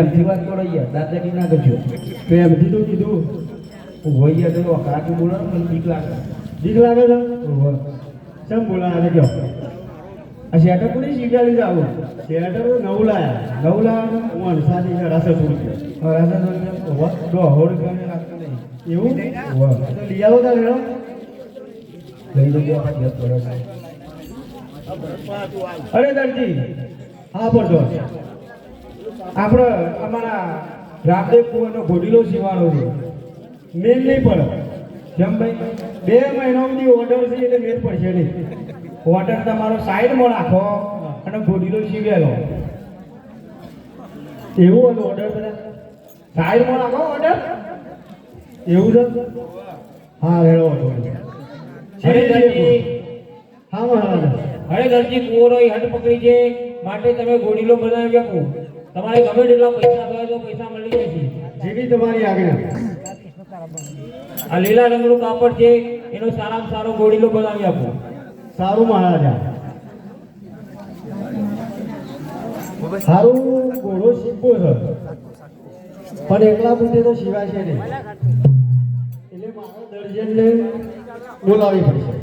પ્રેમથી વાત કરો યાર દાદાગીરી ના કરજો. પ્રેમથી એમ કીધું કીધું યાર તો કાકી બોલો મને બીક લાગે. બીક લાગે છે. ચમ બોલાવે કયો? આ શેટર કોની શીખાડી લીધા આવું? શેટર નવું લાયા નવું લાયા હું અનસાથી છે. રાસે રૂપિયા રાજા તો ઓહો, રૂપિયા રૂપિયાને નહીં. એવું. તો લઈ આવો તા હેડો. લઈ લો ગયા પાછી છે. અરે દરજી હા પડતો આપણે અમારા રામદેવ કુંવરનો ઘોડીલો સીવાનો છે. મેલ નહીં પડે. જેમ ભાઈ બે મહિના સુધી ઓર્ડર છે એટલે મેલ પડશે નહીં. ઓર્ડર તમારો સાઈડમાં રાખો અને ઘોડીલો સીવેલો એવું હતું ઓર્ડર બધા. સાઈડમાં રાખો ઓર્ડર એવું છે? હા વેળો દરજી. હા હરે દરજી કુંવરો હટ પકડી છે. માટે તમે ઘોડીલો બનાવી આપો તમારે ગમે તેટલા પૈસા થયા તો પૈસા મળી જાય છે. જેવી તમારી આજ્ઞા. આ લીલા રંગનું કાપડ છે એનો સારામાં સારો ગોળીલો બનાવી આપો. સારું મહારાજા. સારું ઘોડો શીખવો છે. પણ એકલા પૂરતે તો શિવાશે નહીં. એટલે મારા દર્જનને બોલાવી પડશે.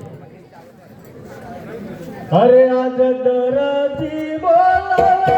અરે આજ દરજી બોલાવે.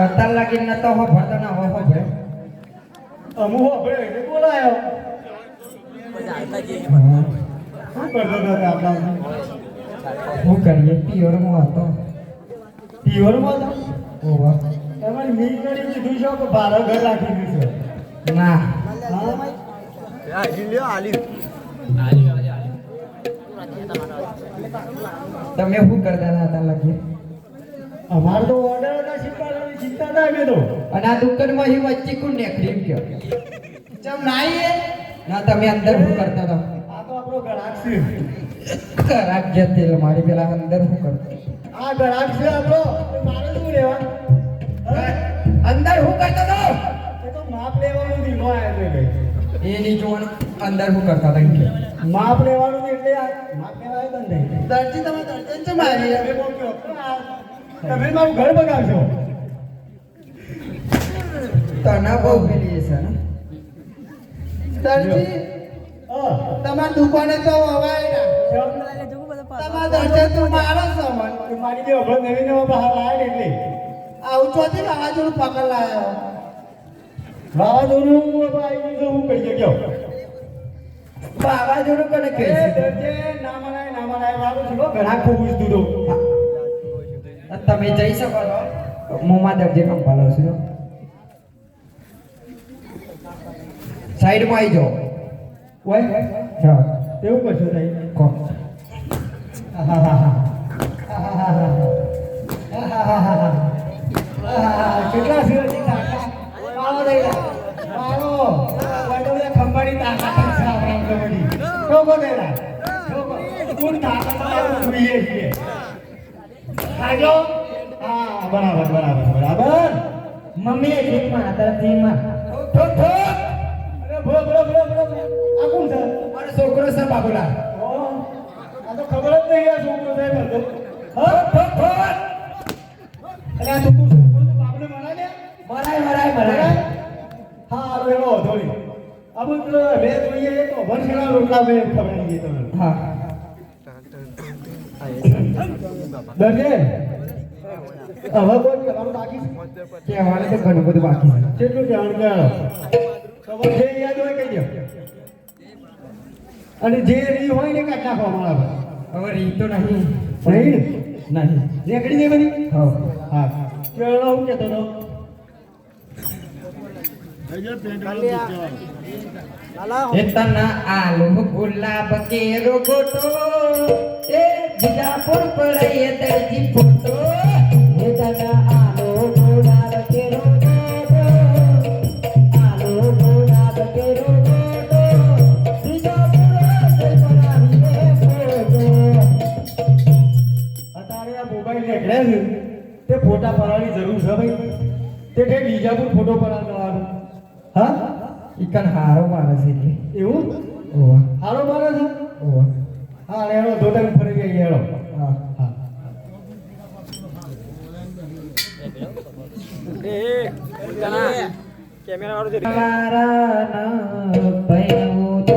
અત્યાર લાગી ન તો હો ભરતા ના હો હો ભરે અમુ આપણે એટલે બોલાયો. શું કરતો હતો આપણા શું કરીએ? પિયરમાં હતો. પીવરમાં તો ઓહો. તમારી મી કરી દીધું છે કે બાર ઘર રાખી દીધું છે? ના. હા તમે શું કરતા હતા લાગી અમાર તો ઓર્ડર હતા ચિંતા ના તો અને આ દુકાનમાં હી વચ્ચે નેકરી એમ કયો? ચમ નાઈ એ? ના તમે અંદર હું કરતા હતા? આ તો આપણો ગ્રાહક છે. કરાક જતી એટલે મારી પેલા અંદર હું કરતો આ ગ્રાહક છે આપણો. તો મારે શું લેવા? અંદર હું કરતો હતો? એ તો માપ લેવાનું ધીમો આવ્યો છે એ નહીં જોવાનું. અંદર હું કરતા હતા માપ લેવાનું એટલે આ માપ લેવાય દરજી તમે દર્જન છે મારી તમે કોણ કહો? તમે મારું ઘર બગાડશો તને બહુ પેલી છે ને? સરજી તમારી દુકાને તો અવાય? તમારા દર્જન તું મારો સામાન. મારી જે અભણ નવી નવા બહાર લાવે એટલે. આવું ચોથી વાવાઝોડું પકડ લાયો. વાવાઝોડું આવી ગયું હું કહી ગયો વાવાઝોડું કોને કહે છે ના મનાય ના મનાય ઘણા ખૂબ જ તમે જઈ શકો છો. મોમાં દરજે કંપાલો છો. સાઈડમાં આવી જાઓ. ઓય. હા. એવું કશું નહીં કો. કેટલા સિરજી મારો દઈ પાડો દે ખંભાની તાકાત છે આપણા કબડ્ડી ઠોકો દેલા ઠોકો કોણ તાકાત જોઈએ છે ખાજો હા બરાબર બરાબર બરાબર. મમ્મી એ જીતમાં તરફથી માં ઠોક ઠોક. અરે ભો ભો ભો ભો આ કોણ છે? મારો છોકરો છે બાબુલા ઓ આ તો ખબર જ નહીં આ છોકરો છે બધો હા ઠોક ઠોક. અરે આ તું છોકરો તો બાપને મરાય મરાય મરાય મરાય. હા આ એવો ધોળી અમુક તો બે જોઈએ તો વંશના રોટલા મેં ખબર નહીં તમને હા. દરજે હવે બોલ કહેવાનું બાકી છે? કહેવાનું તો ઘણું બધું બાકી છે. કેટલું કહેવાનું ખબર છે યાદ હોય કહી અને જે રી હોય ને કાઢ નાખો અમારા હવે રીત તો નહીં. નહીં? નહીં. રેકડી દે બધી? હા. હા. કેળો હું કહેતો હતો. એતના આલુ ગુલાબ કેરો ગોટો. એ બીજાપુર પડે તરજી ફોટો એતના આલુ ગુલાબ કેરો ગોટો આલુ ગુલાબ કેરો ગોટો બીજાપુર પડે ફોટો અત્યારે આ મોબાઈલ નીકળ્યા છે તે ફોટા પડાવવાની જરૂર છે ભાઈ તે કઈ બીજા પણ ફોટો પડાવવાનો હા ઈકન હારો માણસ એટલે એવું ઓવા હારો મારે છે ઓવા હા અને એનો ધોતન ફરી ગઈ એનો. હા હા. મારા ના ભૈરવ તો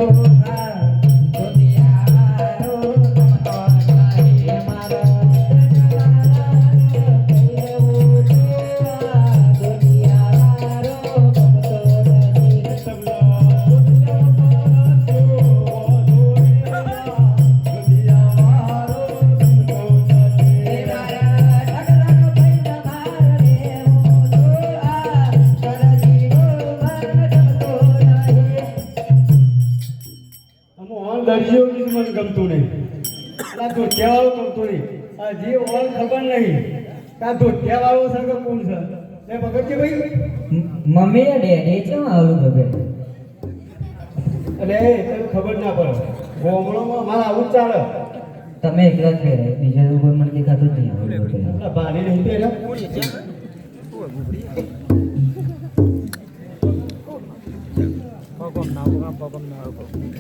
ઓન મને ગમતું નહીં. આ ધોતિયાવાળો ગમતું નહીં. આ જે ઓન ખબર નહીં કાં તો ધોતિયાવાળો છે કે કોણ છે? એ પકડજે ભાઈ? મમ્મી અને ડેડી ચમ આવું બગડે એટલે એ તને ખબર ના પડે. ગોમળોમાં મારા આવું જ ચાલે તમે એકલા જ પહેરાય બીજા તો કોઈ મને દેખાતું જ નહીં આવું બગડે. આ ભારે નહીં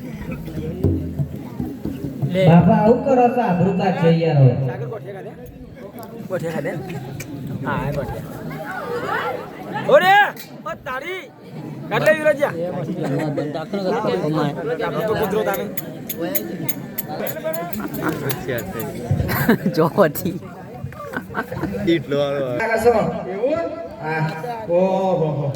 પહેર્યા બાપા આવું કરો છો આબરૂ કાઢશો યાર હવે ઓરે ઓ તારી. કાઢ લે યુવરાજ્યા તો કૂતરો તારે જોવાથી લાગે છો? એવું? હા. ઓહો હો.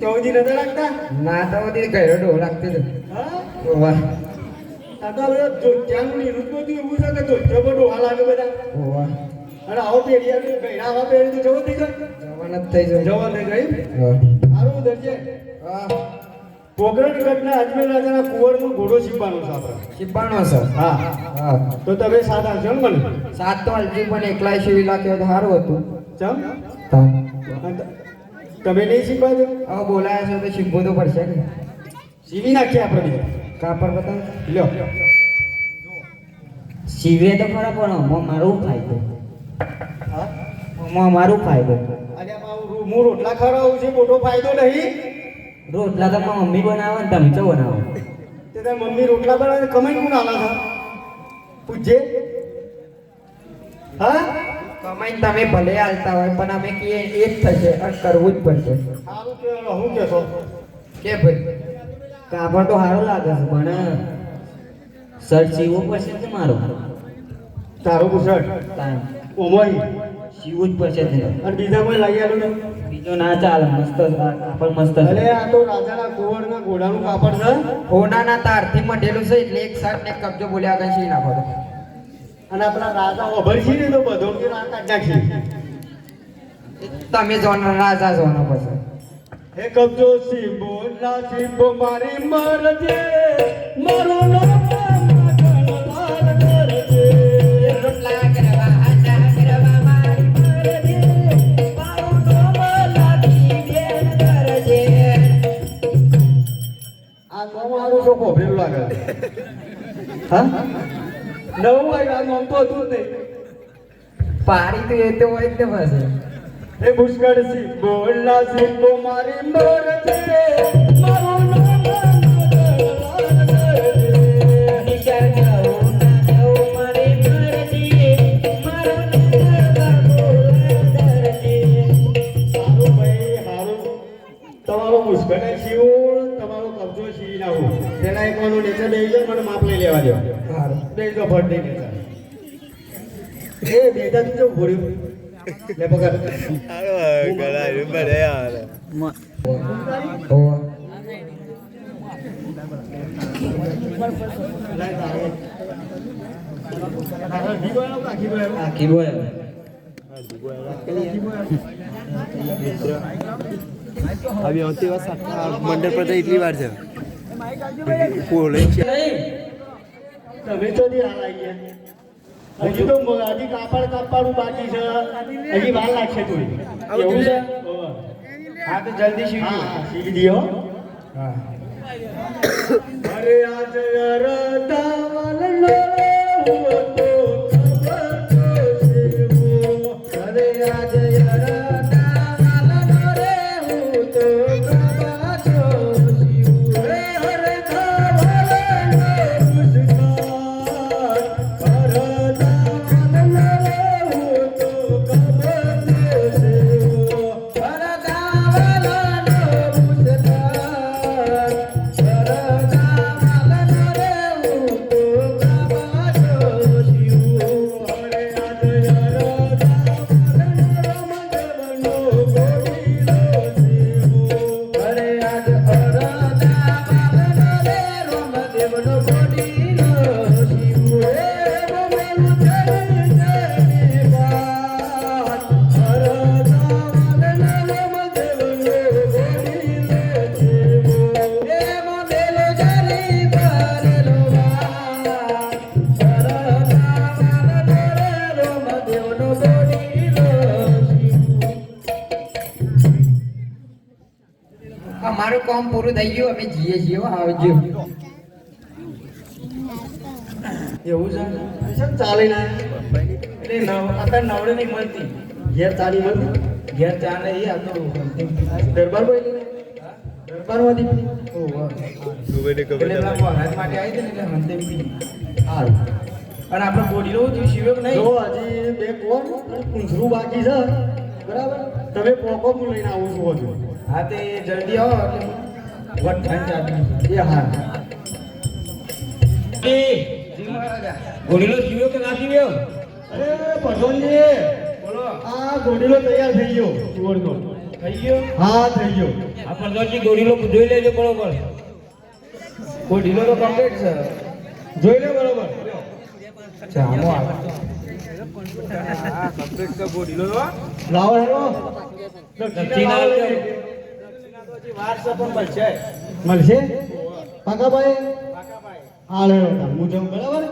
ચોથી નતા લાગતા ના તો બધી ગયરો ડો લાગતી. હા? ઓવા આ તો બધા ધોતિયાનું નિવૃત્ત બધું છે ઓવા અને આવો તો આવા પહેરી તો જવો થઈ જાય. જવાન જ થઈ જવા થઈ જાય હા. સારું દરજે હા. પોકરણ ગઢના અજમેર રાજાના કુંવરનો ઘોડો શીખવાનો છે આપણે. શીપાણો છે? હા. હા. તો તમે સાત ને મને સાત તો હજી પણ એકલા શિવી લાગ્યો તો સારું હતું. ચમ? ત- તમે નહીં શીખવા દો? હવે બોલાયા છો તો શીખવું તો પડશે ને. સીવી નાખીએ આપણે બીજા કાપડ બતાવ. લ્યો. સીવે તો ખરા પણ આમાં મારું ફાયદો. હા આમાં મારું ફાયદો. અને હું હું રોટલા ખવડાવું છું મોટો ફાયદો નહીં. રોટલા તો મારી મમ્મી બનાવે ને તમે ચો બનાવો. તે તારી મમ્મી રોટલા બનાવે કમાઈ કોણ આલા પૂછજે હા? કમાઈને તમે ભલે હાલતા હોય પણ અમે કહીએ એ જ થશે અને કરવું જ પડશે. સારું કે હું કહેતો કે ભાઈ કાપડ તો સારું લાગે છે પણ શર્ટ સીવવો પડશે ને મારો? તારો તાન ઓમોય. સીવવું જ પડશે તે અને બીજા કોઈ લઈ આલું ને? બીજો ના ચાલે મસ્ત કાપડ મસ્ત અરે આ તો રાજાના કુંવરના ઘોડાનું કાપડ છે. ઘોડાના તારથી મઢેલું છે એટલે એક શર્ટ ને કબજો બોલ્યા આગળ સી નાખો તો. અને આપણા રાજા ઓભરજી ને તો બધો કે ના કાઢ તમે જોન રાજા જોન પછી. હે કબજો સિંબો ના સિંબો મારી મરજે. મારું આ કોમ આવું છો લાગે. હા? નવું હોય આ નોમ તો હતું નહીં પારી તો એ તો હોય જ ને પાસે એ પુષ્કળ સી બોલના સી તો મારી મોર મારું તમારો કબજો ના હું તેના એક વાનું નેચર બે પણ મને માપ લઈ લેવા દો બે જો ભટ દઈ નેચર એ બેટા તું વાત મંડળ પર એટલી વાર છે. તમે તો દી હાલ આવી ગયા હજી તો હજી કાપડ કાપવાનું બાકી છે. હજી વાર લાગશે થોડી. એવું છે? હા તો જલ્દી શીખી શીખી દો. હા અરે આજ અરદાવલ લો પૂરું થઈ ગયું અમે જઈએ છીએ આવજો એવું છે? શું ચાલે ના? એટલે અત્યારે નવડે નહીં મળતી. ઘેર ચાલી મળતી? ઘેર ચા નહીં આ તો દરબાર બોલી દરબારમાંથી એટલે માટે આવી છે ને એટલે હંતે પી અને આપણે થયું? શિવક નહીં? જો હજી બે કોણ અને બાકી છે. બરાબર? તમે પોકો લઈને આવું છું હજુ. હા તે જલ્દી આવો એટલે વટ ચાટી એ હાર એ બોડીનો શિવક કે ના શિવ્યો અરે પઠોનજી બોલો આ ગોડીલો તૈયાર થઈ ગયો. સુવરનો થઈ ગયો? હા થઈ ગયો. આ પ્રધાનજી ગોરીલો જોઈ લેજો બરોબર. ગોરીલો તો કમ્પ્લીટ છે. જોઈ લે બરોબર. ચાલો. આવે લાવો હેરો દક્ષિણા લાવો. મળશે. પાકાભાઈ? લેવો હું મુજબ બરાબર?